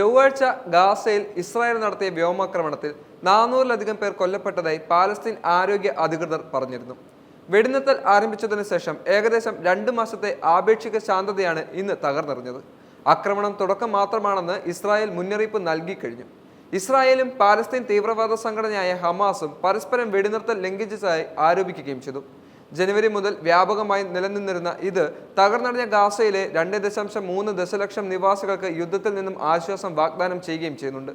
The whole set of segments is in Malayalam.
ചൊവ്വാഴ്ച ഗാസയിൽ ഇസ്രായേൽ നടത്തിയ വ്യോമാക്രമണത്തിൽ നാനൂറിലധികം പേർ കൊല്ലപ്പെട്ടതായി പാലസ്തീൻ ആരോഗ്യ അധികൃതർ പറഞ്ഞിരുന്നു. വെടിനിർത്തൽ ആരംഭിച്ചതിനു ശേഷം ഏകദേശം രണ്ട് മാസത്തെ ആപേക്ഷിക ശാന്തതയാണ് ഇന്ന് തകർന്നെറിഞ്ഞത്. ആക്രമണം തുടക്കം മാത്രമാണെന്ന് ഇസ്രായേൽ മുന്നറിയിപ്പ് നൽകി കഴിഞ്ഞു. ഇസ്രായേലും പാലസ്തീൻ തീവ്രവാദ സംഘടനയായ ഹമാസും പരസ്പരം വെടിനിർത്തൽ ലംഘിച്ചതായി ആരോപിക്കുകയും ചെയ്തു. ജനുവരി മുതൽ വ്യാപകമായി നിലനിന്നിരുന്ന ഇത് തകർന്നടിഞ്ഞ ഗാസയിലെ രണ്ട് ദശാംശം മൂന്ന് ദശലക്ഷം നിവാസികൾക്ക് യുദ്ധത്തിൽ നിന്നും ആശ്വാസം വാഗ്ദാനം ചെയ്യുകയും ചെയ്യുന്നുണ്ട്.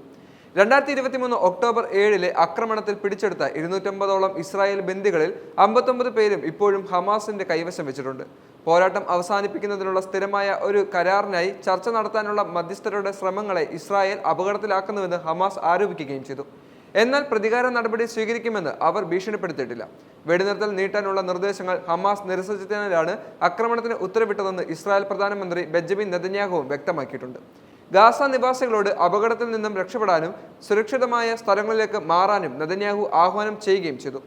രണ്ടായിരത്തി ഇരുപത്തിമൂന്ന് ഒക്ടോബർ ഏഴിലെ ആക്രമണത്തിൽ പിടിച്ചെടുത്ത ഇരുന്നൂറ്റമ്പതോളം ഇസ്രായേൽ ബന്ദികളിൽ അമ്പത്തൊമ്പത് പേരും ഇപ്പോഴും ഹമാസിന്റെ കൈവശം വെച്ചിട്ടുണ്ട്. പോരാട്ടം അവസാനിപ്പിക്കുന്നതിനുള്ള സ്ഥിരമായ ഒരു കരാറിനായി ചർച്ച നടത്താനുള്ള മധ്യസ്ഥരുടെ ശ്രമങ്ങളെ ഇസ്രായേൽ അപകടത്തിലാക്കുന്നുവെന്ന് ഹമാസ് ആരോപിക്കുകയും ചെയ്തു. എന്നാൽ പ്രതികാര നടപടി സ്വീകരിക്കുമെന്ന് അവർ ഭീഷണിപ്പെടുത്തിയിട്ടില്ല. വെടിനിർത്തൽ നീട്ടാനുള്ള നിർദ്ദേശങ്ങൾ ഹമാസ് നിരസിച്ചതിനാലാണ് ആക്രമണത്തിന് ഉത്തരവിട്ടതെന്ന് ഇസ്രായേൽ പ്രധാനമന്ത്രി ബെഞ്ചമിൻ നെതന്യാഹുവും വ്യക്തമാക്കിയിട്ടുണ്ട്. ഗാസ നിവാസികളോട് അപകടത്തിൽ നിന്നും രക്ഷപ്പെടാനും സുരക്ഷിതമായ സ്ഥലങ്ങളിലേക്ക് മാറാനും നെതന്യാഹു ആഹ്വാനം ചെയ്യുകയും ചെയ്തു.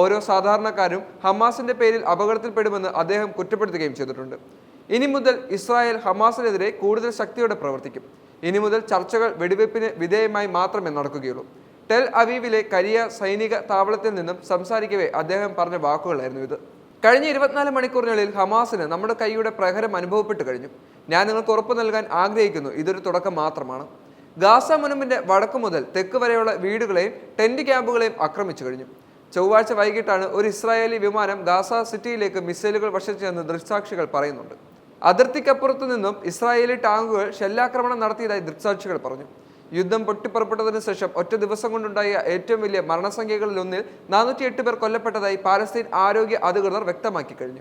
ഓരോ സാധാരണക്കാരും ഹമാസിന്റെ പേരിൽ അപകടത്തിൽപ്പെടുമെന്ന് അദ്ദേഹം കുറ്റപ്പെടുത്തുകയും ചെയ്തിട്ടുണ്ട്. ഇനി മുതൽ ഇസ്രായേൽ ഹമാസിനെതിരെ കൂടുതൽ ശക്തിയോടെ പ്രവർത്തിക്കും. ഇനി മുതൽ ചർച്ചകൾ വെടിവെപ്പിന് വിധേയമായി മാത്രമേ നടക്കുകയുള്ളൂ. ടെൽ അവീവിലെ കരിയ സൈനിക താവളത്തിൽ നിന്നും സംസാരിക്കവേ അദ്ദേഹം പറഞ്ഞ വാക്കുകളായിരുന്നു ഇത്. കഴിഞ്ഞ ഇരുപത്തിനാല് മണിക്കൂറിനുള്ളിൽ ഹമാസിന് നമ്മുടെ കൈയുടെ പ്രഹരം അനുഭവപ്പെട്ട് കഴിഞ്ഞു. ഞാൻ നിങ്ങൾക്ക് ഉറപ്പ് നൽകാൻ ആഗ്രഹിക്കുന്നു. ഇതൊരു തുടക്കം മാത്രമാണ്. ഗാസ മുനമ്പിന്റെ വടക്കു മുതൽ തെക്ക് വരെയുള്ള വീടുകളെയും ടെന്റ് ക്യാമ്പുകളെയും ആക്രമിച്ചു കഴിഞ്ഞു. ചൊവ്വാഴ്ച വൈകിട്ടാണ് ഒരു ഇസ്രായേലി വിമാനം ഗാസ സിറ്റിയിലേക്ക് മിസൈലുകൾ വർഷിച്ചതെന്ന് ദൃക്സാക്ഷികൾ പറയുന്നുണ്ട്. അതിർത്തിക്കപ്പുറത്തു നിന്നും ഇസ്രായേലി ടാങ്കുകൾ ഷെല്ലാക്രമണം നടത്തിയതായി ദൃക്സാക്ഷികൾ പറഞ്ഞു. യുദ്ധം പൊട്ടിപ്പുറപ്പെട്ടതിന് ശേഷം ഒറ്റ ദിവസം കൊണ്ടുണ്ടായ ഏറ്റവും വലിയ മരണസംഖ്യകളിൽ ഒന്നിൽ നാനൂറ്റി എട്ട് പേർ കൊല്ലപ്പെട്ടതായി പാലസ്തീൻ ആരോഗ്യ അധികൃതർ വ്യക്തമാക്കി കഴിഞ്ഞു.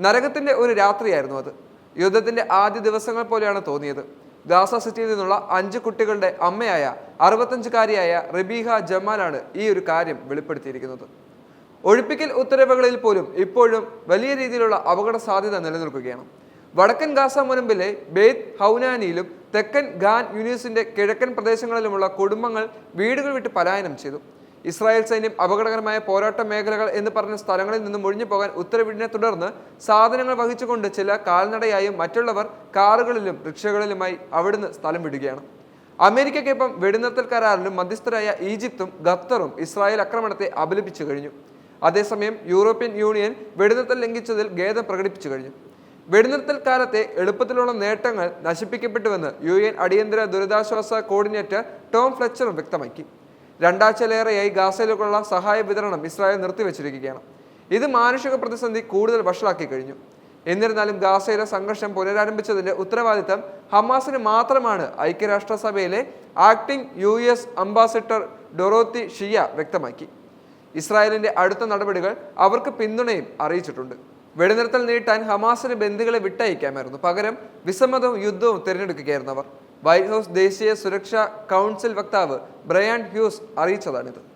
നരകത്തിന്റെ ഒരു രാത്രിയായിരുന്നു അത്. യുദ്ധത്തിന്റെ ആദ്യ ദിവസങ്ങൾ പോലെയാണ് തോന്നിയത്. ഗാസ സിറ്റിയിൽ നിന്നുള്ള അഞ്ച് കുട്ടികളുടെ അമ്മയായ അറുപത്തഞ്ചുകാരിയായ റബീഹ ജമാലാണ് ഈ ഒരു കാര്യം വെളിപ്പെടുത്തിയിരിക്കുന്നത്. ഒഴിപ്പിക്കൽ ഉത്തരവുകളിൽ പോലും ഇപ്പോഴും വലിയ രീതിയിലുള്ള അപകട സാധ്യത നിലനിൽക്കുകയാണ്. വടക്കൻ ഗാസ മുനമ്പിലെ ബേത് ഹൗനാനിയിലും തെക്കൻ ഗാൻ യൂണിയസിന്റെ കിഴക്കൻ പ്രദേശങ്ങളിലുമുള്ള കുടുംബങ്ങൾ വീടുകൾ വിട്ട് പലായനം ചെയ്തു. ഇസ്രായേൽ സൈന്യം അപകടകരമായ പോരാട്ട മേഖലകൾ എന്ന് പറഞ്ഞ സ്ഥലങ്ങളിൽ നിന്നും ഒഴിഞ്ഞു പോകാൻ ഉത്തരവിടിനെ തുടർന്ന് സാധനങ്ങൾ വഹിച്ചുകൊണ്ട് ചില കാൽനടയായും മറ്റുള്ളവർ കാറുകളിലും റിക്ഷകളിലുമായി അവിടുന്ന് സ്ഥലം വിടുകയാണ്. അമേരിക്കയ്ക്കൊപ്പം വെടിനിർത്തൽ കരാറിലും മധ്യസ്ഥരായ ഈജിപ്തും ഖത്തറും ഇസ്രായേൽ ആക്രമണത്തെ അപലപിച്ചു കഴിഞ്ഞു. അതേസമയം യൂറോപ്യൻ യൂണിയൻ വെടിനിർത്തൽ ലംഘിച്ചതിൽ ഖേദം പ്രകടിപ്പിച്ചു കഴിഞ്ഞു. വെടിനിർത്തൽ കാലത്തെ എളുപ്പത്തിലുള്ള നേട്ടങ്ങൾ നശിപ്പിക്കപ്പെട്ടുവെന്ന് യു എൻ അടിയന്തര ദുരിതാശ്വാസ കോർഡിനേറ്റർ ടോം ഫ്ലെച്ചറും വ്യക്തമാക്കി. രണ്ടാഴ്ചയിലേറെയായി ഗാസയിലേക്കുള്ള സഹായ വിതരണം ഇസ്രായേൽ നിർത്തിവെച്ചിരിക്കുകയാണ്. ഇത് മാനുഷിക പ്രതിസന്ധി കൂടുതൽ വഷളാക്കി കഴിഞ്ഞു. എന്നിരുന്നാലും ഗാസയിലെ സംഘർഷം പുനരാരംഭിച്ചതിന്റെ ഉത്തരവാദിത്തം ഹമാസിന് മാത്രമാണ് ഐക്യരാഷ്ട്രസഭയിലെ acting U S ambassador Dorothy Shea വ്യക്തമാക്കി. ഇസ്രായേലിന്റെ അടുത്ത നടപടികൾ അവർക്ക് പിന്തുണയും അറിയിച്ചിട്ടുണ്ട്. വെടിനിർത്തൽ നീട്ടാൻ ഹമാസിന് ബന്ദികളെ വിട്ടയക്കാമായിരുന്നു. പകരം വിസമ്മതവും യുദ്ധവും തിരഞ്ഞെടുക്കുകയായിരുന്നു അവർ. വൈറ്റ് ഹൗസ് ദേശീയ സുരക്ഷാ കൗൺസിൽ വക്താവ് ബ്രയാൻ ഹ്യൂസ് അറിയിച്ചതാണിത്.